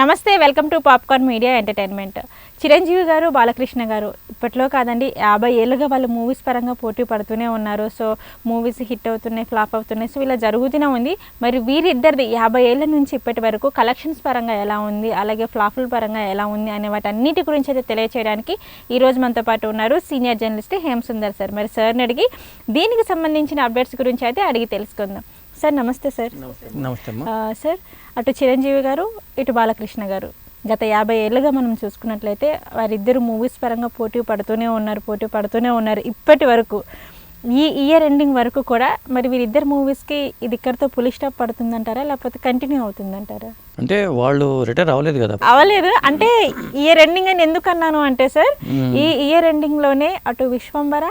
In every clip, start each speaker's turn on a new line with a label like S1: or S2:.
S1: Namaste welcome to popcorn media entertainment. Chiranjeevi garu Balakrishna garu ఇప్పట్లో కాదండి యాభై ఏళ్ళుగా వాళ్ళు మూవీస్ పరంగా పోటీ పడుతూనే ఉన్నారు. సో మూవీస్ హిట్ అవుతున్నాయి ఫ్లాప్ అవుతున్నాయి. సో ఇలా జరుగుతూనే ఉంది. మరి వీరిద్దరిది యాభై ఏళ్ళ నుంచి ఇప్పటి వరకు కలెక్షన్స్ పరంగా ఎలా ఉంది? అలాగే ఫ్లాపుల పరంగా ఎలా ఉంది? అనే వాటన్నిటి గురించి అయితే తెలియచేయడానికి ఈరోజు మనతో పాటు ఉన్నారు senior journalist Hem Sundar sir. మరి సార్ని అడిగి దీనికి సంబంధించిన అప్డేట్స్ గురించి అయితే అడిగి తెలుసుకుందాం. సార్ నమస్తే సార్.
S2: నమస్తే.
S1: సార్ అటు చిరంజీవి గారు ఇటు బాలకృష్ణ గారు. గత యాభై ఏళ్ళుగా మనం చూసుకున్నట్లయితే వారిద్దరు మూవీస్ పరంగా పోటీ పడుతూనే ఉన్నారు పోటీ పడుతూనే ఉన్నారు ఇప్పటి వరకు. ఈ ఇయర్ ఎండింగ్ వరకు కూడా మరి వీరిద్దరు మూవీస్కి ఇది ఇక్కడితో పులి స్టాప్ పడుతుందంటారా లేకపోతే కంటిన్యూ అవుతుందంటారా?
S2: అంటే వాళ్ళు రిటైర్ అవ్వలేదు కదా.
S1: అవలేదు అంటే ఇయర్ ఎండింగ్ అని ఎందుకు అన్నాను అంటే సార్ ఈ ఇయర్ ఎండింగ్లోనే అటు విశ్వంబర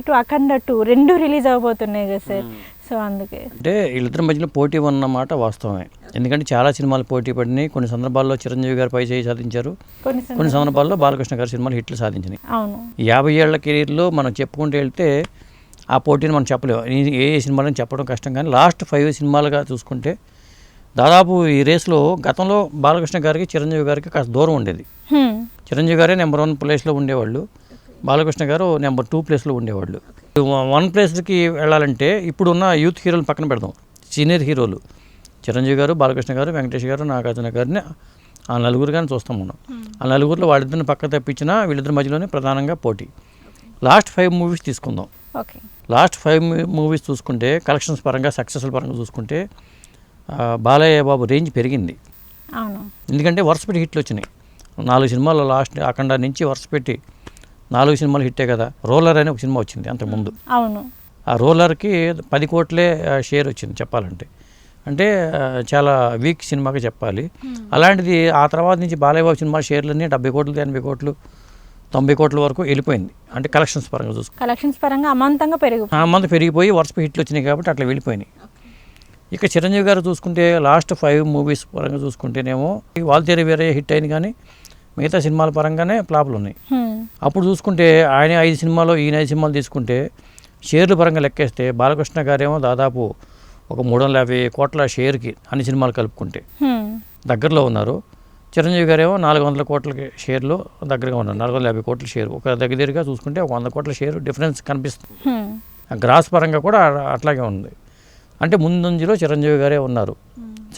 S1: ఇటు అఖండ టూ రెండు రిలీజ్ అవబోతున్నాయి కదా సార్. సో అందుకే.
S2: అంటే వీళ్ళిద్దరి మధ్యలో పోటీ ఉన్నమాట వాస్తవమే. ఎందుకంటే చాలా సినిమాలు పోటీ పడినాయి. కొన్ని సందర్భాల్లో చిరంజీవి గారు పై చేయి సాధించారు.
S1: కొన్ని
S2: సందర్భాల్లో బాలకృష్ణ గారి సినిమాలు హిట్లు సాధించినాయి.
S1: అవును.
S2: యాభై ఏళ్ళ కెరీర్లో మనం చెప్పుకుంటూ వెళ్తే ఆ పోటీని మనం చెప్పలేము ఏ ఏ సినిమాలని చెప్పడం కష్టం. కానీ లాస్ట్ ఫైవ్ సినిమాలుగా చూసుకుంటే దాదాపు ఈ రేస్లో గతంలో బాలకృష్ణ గారికి చిరంజీవి గారికి కాస్త దూరం ఉండేది. చిరంజీవి గారే నెంబర్ వన్ ప్లేస్లో ఉండేవాళ్ళు. బాలకృష్ణ గారు నెంబర్ టూ ప్లేస్లో ఉండేవాళ్ళు. వన్ ప్లేస్కి వెళ్ళాలంటే ఇప్పుడున్న యూత్ హీరోలు పక్కన పెడదాం. సీనియర్ హీరోలు. చిరంజీవి గారు బాలకృష్ణ గారు వెంకటేష్ గారు నాగార్జున గారిని ఆ నలుగురు కానీ చూస్తాం మనం. ఆ నలుగురిలో వాళ్ళిద్దరిని పక్క తప్పించినా వీళ్ళిద్దరి మధ్యలోనే ప్రధానంగా పోటీ. లాస్ట్ ఫైవ్ మూవీస్ తీసుకుందాం.
S1: ఓకే.
S2: లాస్ట్ ఫైవ్ మూవీస్ చూసుకుంటే కలెక్షన్స్ పరంగా సక్సెస్ల పరంగా చూసుకుంటే బాలయ్య బాబు రేంజ్ పెరిగింది.
S1: అవును.
S2: ఎందుకంటే వరుస పెట్టి హిట్లు వచ్చినాయి. నాలుగు సినిమాలు లాస్ట్ అఖండ నుంచి వరుస పెట్టి నాలుగు సినిమాలు హిట్టే కదా. రోలర్ అనే ఒక సినిమా వచ్చింది అంతకుముందు.
S1: అవును.
S2: ఆ రోలర్కి పది కోట్లే షేర్ వచ్చింది చెప్పాలంటే. అంటే చాలా వీక్ సినిమాగా చెప్పాలి. అలాంటిది ఆ తర్వాత నుంచి బాలయ్య బాబు సినిమా షేర్లన్నీ డెబ్బై కోట్లు ఎనభై కోట్లు తొంభై కోట్ల వరకు వెళ్ళిపోయింది. అంటే కలెక్షన్స్ పరంగా చూసుకుంటే.
S1: కలెక్షన్స్ పరంగా అమాంతంగా పెరుగు
S2: మంది పెరిగిపోయి వరుస హిట్లు వచ్చినాయి కాబట్టి అట్లా వెళ్ళిపోయినాయి. ఇక చిరంజీవి గారు చూసుకుంటే లాస్ట్ ఫైవ్ మూవీస్ పరంగా చూసుకుంటేనేమో ఈ వాల్తేరి వేరే హిట్ అయింది కానీ మిగతా సినిమాల పరంగానే ఫ్లాపులు ఉన్నాయి. అప్పుడు చూసుకుంటే ఆయన ఐదు సినిమాలు ఈయన ఐదు సినిమాలు తీసుకుంటే షేర్లు పరంగా లెక్కేస్తే బాలకృష్ణ గారేమో దాదాపు ఒక మూడు వందల యాభై కోట్ల షేర్కి అన్ని సినిమాలు కలుపుకుంటే. దగ్గరలో ఉన్నారు. చిరంజీవి గారేమో నాలుగు వందల కోట్ల షేర్లో దగ్గరగా ఉన్నారు. నాలుగు వందల యాభై కోట్ల షేర్. ఒక దగ్గర దగ్గరగా చూసుకుంటే ఒక వంద కోట్ల షేర్ డిఫరెన్స్ కనిపిస్తుంది. గ్రాస్ పరంగా కూడా అట్లాగే ఉంది. అంటే ముందంజలో చిరంజీవి గారే ఉన్నారు.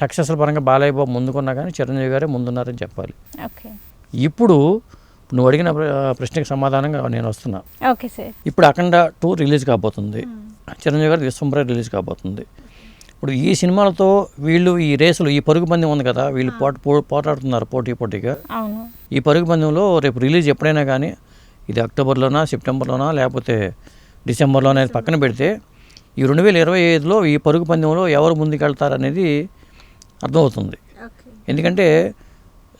S2: సక్సెస్ల పరంగా బాలయ్య బాబు ముందుకున్నా కానీ చిరంజీవి గారే ముందున్నారని చెప్పాలి.
S1: ఓకే.
S2: ఇప్పుడు నువ్వు అడిగిన ప్ర- ప్రశ్నకి సమాధానంగా నేను వస్తున్నా.
S1: Okay sir.
S2: ఇప్పుడు అఖండ టూ రిలీజ్ కాబోతుంది. చిరంజీవి గారి విశ్వంబర రిలీజ్ కాబోతుంది. ఇప్పుడు ఈ సినిమాలతో వీళ్ళు ఈ రేసులు ఈ పరుగు పందెం ఉంది కదా వీళ్ళు పోట పో- పోటాడుతున్నారు పోటీ పోటీగా. ఈ పరుగు పందెంలో రేపు రిలీజ్ ఎప్పుడైనా కానీ ఇది అక్టోబర్లోనా సెప్టెంబర్లోనా లేకపోతే డిసెంబర్లోనా అనేది పక్కన పెడితే ఈ రెండు వేల ఇరవై ఐదులో ఈ పరుగు పందెంలో ఎవరు ముందుకెళ్తారు అనేది అర్థమవుతుంది ఎందుకంటే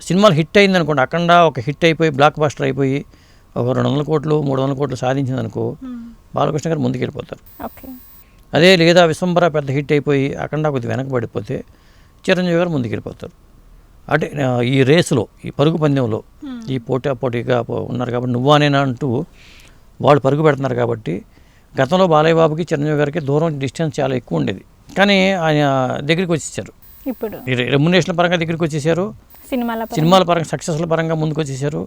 S2: సినిమాలు హిట్ అయింది అనుకోండి అఖండ ఒక హిట్ అయిపోయి బ్లాక్ బాస్టర్ అయిపోయి ఒక రెండు వందల కోట్లు మూడు వందల కోట్లు సాధించింది అనుకో బాలకృష్ణ గారు ముందుకెళ్ళిపోతారు అదే లేదా విశ్వంబర పెద్ద హిట్ అయిపోయి అఖండ కొద్ది వెనకబడిపోతే చిరంజీవి గారు ముందుకెళ్ళిపోతారు అంటే ఈ రేసులో ఈ పరుగు పందెంలో ఈ పోటీ పోటీగా ఉన్నారు కాబట్టి నువ్వా నేనా అంటూ వాళ్ళు పరుగు పెడుతున్నారు కాబట్టి గతంలో బాలయ్య బాబుకి చిరంజీవి గారికి దూరం డిస్టెన్స్ చాలా ఎక్కువ ఉండేది. కానీ ఆయన దగ్గరికి వచ్చేసారు.
S1: ఇప్పుడు?
S2: రెమ్యునేషన్ పరంగా దగ్గరికి వచ్చేసారు.
S1: సినిమాల పరంగా.
S2: సినిమాల పరంగా సక్సెస్ల పరంగా ముందుకు వచ్చేసారు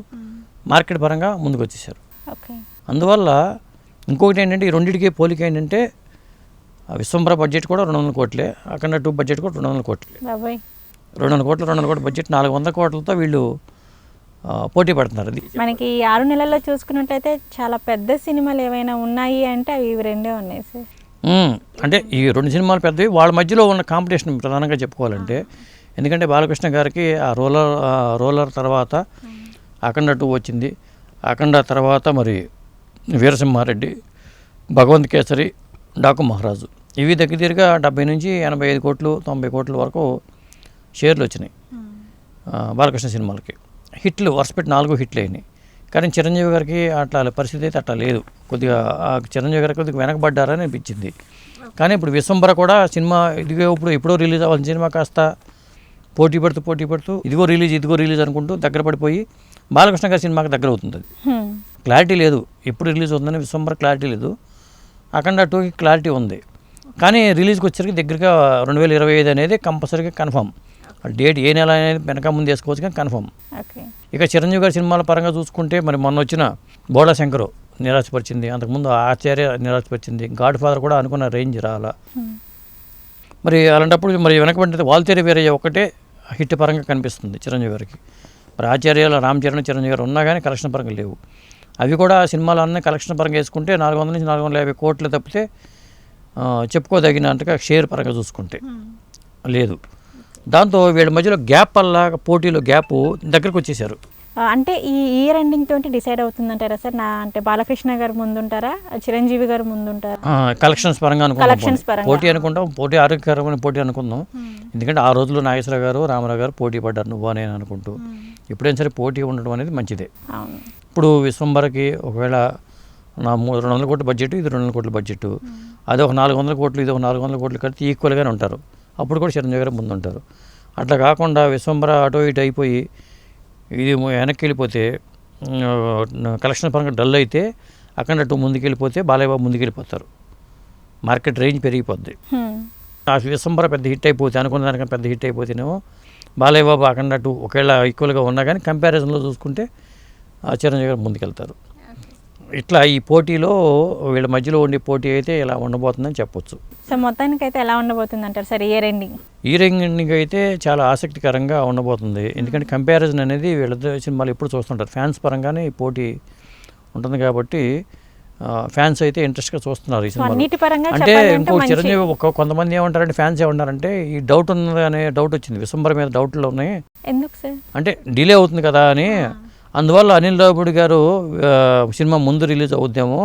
S2: మార్కెట్ పరంగా ముందుకు వచ్చేసారు
S1: ఓకే.
S2: అందువల్ల ఇంకొకటి ఏంటంటే ఈ రెండింటికి పోలిక ఏంటంటే విశ్వంబర బడ్జెట్ కూడా రెండు వందల కోట్లే అఖండ టూ బడ్జెట్ కూడా రెండు వందల కోట్లే. రెండు వందల కోట్లు రెండు వందల కోట్ల బడ్జెట్ నాలుగు వందల కోట్లతో వీళ్ళు పోటీ పడుతున్నారు అది.
S1: మనకి ఆరు నెలల్లో చూసుకున్నట్టయితే చాలా పెద్ద సినిమాలు ఏవైనా ఉన్నాయి అంటే అవి రెండే ఉన్నాయి సార్.
S2: అంటే ఈ రెండు సినిమాలు పెద్దవి వాళ్ళ మధ్యలో ఉన్న కాంపిటీషన్ ప్రధానంగా చెప్పుకోవాలంటే ఎందుకంటే బాలకృష్ణ గారికి ఆ రోలర్ రోలర్ తర్వాత అఖండ టూ వచ్చింది. అఖండ తర్వాత మరి వీరసింహారెడ్డి భగవంత్ కేసరి డాకు మహారాజు. ఇవి దగ్గర దగ్గరగా డెబ్బై నుంచి ఎనభై ఐదు కోట్లు తొంభై కోట్ల వరకు షేర్లు వచ్చినాయి. బాలకృష్ణ సినిమాలకి. హిట్లు వరుస పెట్టి నాలుగు హిట్లు అయినాయి. కానీ చిరంజీవి గారికి అట్లా పరిస్థితి అయితే అట్లా లేదు. కొద్దిగా చిరంజీవి గారికి కొద్దిగా వెనకబడ్డారని అనిపించింది. కానీ ఇప్పుడు విశ్వంబర కూడా సినిమా ఇదిగో ఇప్పుడు ఎప్పుడో రిలీజ్ అవ్వాల్సిన సినిమా కాస్త పోటీ పడుతూ పోటీ పడుతూ ఇదిగో రిలీజ్ ఇదిగో రిలీజ్ అనుకుంటూ దగ్గర పడిపోయి బాలకృష్ణ గారి సినిమాకి దగ్గర అవుతుంది. అది. క్లారిటీ లేదు. ఎప్పుడు రిలీజ్ అవుతుందని విశ్వంబర క్లారిటీ లేదు. అఖండ టూకి క్లారిటీ ఉంది. కానీ రిలీజ్కి వచ్చేసరికి దగ్గరగా రెండు వేల ఇరవై ఐదు అనేది కంపల్సరీగా కన్ఫామ్ డేట్ ఏ నెల అనేది వెనక ముందు వేసుకోవచ్చు కానీ కన్ఫర్మ్. ఇక చిరంజీవి గారి సినిమాల పరంగా చూసుకుంటే మరి మొన్న వచ్చిన బోడా శంకరు నిరాశపరిచింది. అంతకుముందు ఆచార్య నిరాశపరిచింది. గాడ్ ఫాదర్ కూడా అనుకున్న రేంజ్ రాలా. మరి అలాంటప్పుడు మరి వెనకబడి వాల్తేరి వీరయ్య ఒకటే హిట్ పరంగా కనిపిస్తుంది చిరంజీవి గారికి. మరి ఆచార్యాల రామ్ చరణ్ చిరంజీవి గారు ఉన్నా కానీ కలెక్షన్ పరంగా లేవు. అవి కూడా సినిమాలు అన్నీ కలెక్షన్ పరంగా వేసుకుంటే నాలుగు వందల నుంచి నాలుగు వందల యాభై కోట్లు తప్పితే చెప్పుకోదగినంతగా షేర్ పరంగా చూసుకుంటే లేదు. దాంతో వీళ్ళ మధ్యలో గ్యాప్ వల్ల పోటీలో గ్యాప్ దగ్గరకు వచ్చేసారు
S1: అంటే ఈ ఇయర్ ఎండింగ్ తోటి డిసైడ్ అవుతుందంటారా సార్? నా అంటే బాలకృష్ణ గారు ముందుంటారా? చిరంజీవి గారు ముందుంటారా?
S2: కలెక్షన్స్ పరంగా పోనీ.
S1: పరంగా.
S2: పోటీ అనుకుంటాం. పోటీ ఆరోగ్యకరమైన పోటీ అనుకుందాం. ఎందుకంటే ఆ రోజుల్లో నాగేశ్వర గారు రామారావు గారు పోటీ పడ్డారు నువ్వు నేను అనుకుంటూ. ఎప్పుడైనా సరే పోటీ ఉండడం అనేది మంచిదే. ఇప్పుడు విశ్వంబరకి ఒకవేళ నా మూ రెండు వందల కోట్ల బడ్జెట్ ఇది రెండు వందల కోట్ల బడ్జెట్ అది ఒక నాలుగు వందల కోట్లు ఇది ఒక నాలుగు వందల కోట్లు కలిపి ఈక్వల్గానే ఉంటారు. అప్పుడు కూడా చిరంజీవి గారు ముందు ఉంటారు అట్లా కాకుండా విశ్వంబర అటో ఇటు అయిపోయి ఇది వెనక్కి వెళ్ళిపోతే కలెక్షన్ పరంగా డల్ అయితే అక్కడ అటు ముందుకు వెళ్ళిపోతే బాలయ్య బాబు ముందుకు వెళ్ళిపోతారు మార్కెట్ రేంజ్ పెరిగిపోద్ది. ఆ విశ్వంబర పెద్ద హిట్ అయిపోతే అనుకున్న దానికన్నా పెద్ద హిట్ అయిపోతేనేమో బాలయ్య బాబు అక్కడ అటు ఒకవేళ ఈక్వల్గా ఉన్నా కానీ కంపారిజన్లో చూసుకుంటే చిరంజీవి గారు ముందుకెళ్తారు. ఇట్లా ఈ పోటీలో వీళ్ళ మధ్యలో ఉండే పోటీ అయితే ఇలా ఉండబోతుందని చెప్పొచ్చు.
S1: సో మొత్తానికి అయితే ఎలా ఉండబోతుంది అంటారు సార్ ఇయర్ ఎండింగ్
S2: ఈ రంగంగా అయితే చాలా ఆసక్తికరంగా ఉండబోతుంది. ఎందుకంటే కంపారిజన్ అనేది వీళ్ళిద్దరు సినిమాలు ఎప్పుడు చూస్తుంటారు. ఫ్యాన్స్ పరంగానే ఈ పోటీ ఉంటుంది కాబట్టి ఫ్యాన్స్ అయితే ఇంట్రెస్ట్గా చూస్తున్నారు ఈ సినిమా అంటే ఇంకో చిరంజీవి ఒక కొంతమంది ఏమంటారంటే ఫ్యాన్స్ ఏమంటారంటే ఈ డౌట్ ఉంది అనే డౌట్ వచ్చింది. విశ్వంబర మీద డౌట్లు ఉన్నాయి
S1: ఎందుకు సార్?
S2: అంటే డిలే అవుతుంది కదా అని అందువల్ల అనిల్ రావుడి గారు సినిమా ముందు రిలీజ్ అవుద్దేమో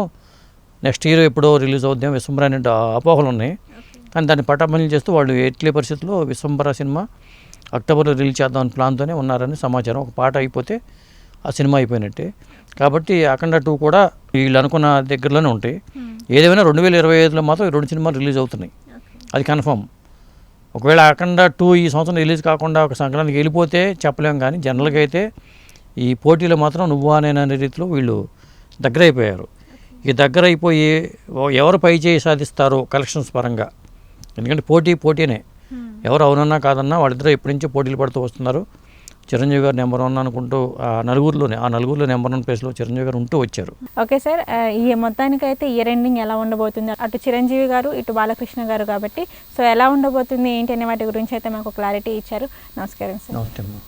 S2: నెక్స్ట్ ఇయర్ ఎప్పుడో రిలీజ్ అవుద్దేమో విశ్వంబర అనే అపోహలు ఉన్నాయి. కానీ దాన్ని పటాపంచలు చేస్తూ వాళ్ళు ఎట్లే పరిస్థితుల్లో విశ్వంబర సినిమా అక్టోబర్లో రిలీజ్ చేద్దాం అనే ప్లాన్తోనే ఉన్నారని సమాచారం. ఒక పాట అయిపోతే ఆ సినిమా అయిపోయినట్టే. కాబట్టి అఖండ టూ కూడా వీళ్ళు అనుకున్న దగ్గరలోనే ఉంటాయి. ఏదేమైనా రెండు వేల ఇరవై ఐదులో మాత్రం రెండు సినిమాలు రిలీజ్ అవుతున్నాయి. అది కన్ఫర్మ్. ఒకవేళ అఖండ టూ ఈ సంవత్సరం రిలీజ్ కాకుండా ఒక సంక్రాంతికి వెళ్ళిపోతే చెప్పలేం కానీ జనరల్గా అయితే ఈ పోటీలో మాత్రం నువ్వా నేను అనే రీతిలో వీళ్ళు దగ్గర అయిపోయారు ఈ దగ్గర అయిపోయి ఎవరు పై చేయి సాధిస్తారో కలెక్షన్స్ పరంగా. ఎందుకంటే పోటీ పోటీనే. ఎవరు అవునన్నా కాదన్నా వాళ్ళిద్దరూ ఎప్పటి నుంచో పోటీలు పడుతూ వస్తున్నారు. చిరంజీవి గారు నెంబర్ వన్ అనుకుంటూ ఆ నలుగురిలోనే ఆ నలుగురిలో నెంబర్ వన్ ప్లేస్లో చిరంజీవి గారు ఉంటూ వచ్చారు.
S1: ఓకే సార్ ఈ మొత్తానికి అయితే ఇయర్ ఎండింగ్ ఎలా ఉండబోతుంది? అటు చిరంజీవి గారు ఇటు బాలకృష్ణ గారు కాబట్టి సో ఎలా ఉండబోతుంది ఏంటి అనే వాటి గురించి అయితే మాకు క్లారిటీ ఇచ్చారు. నమస్కారం సార్.
S2: నమస్తే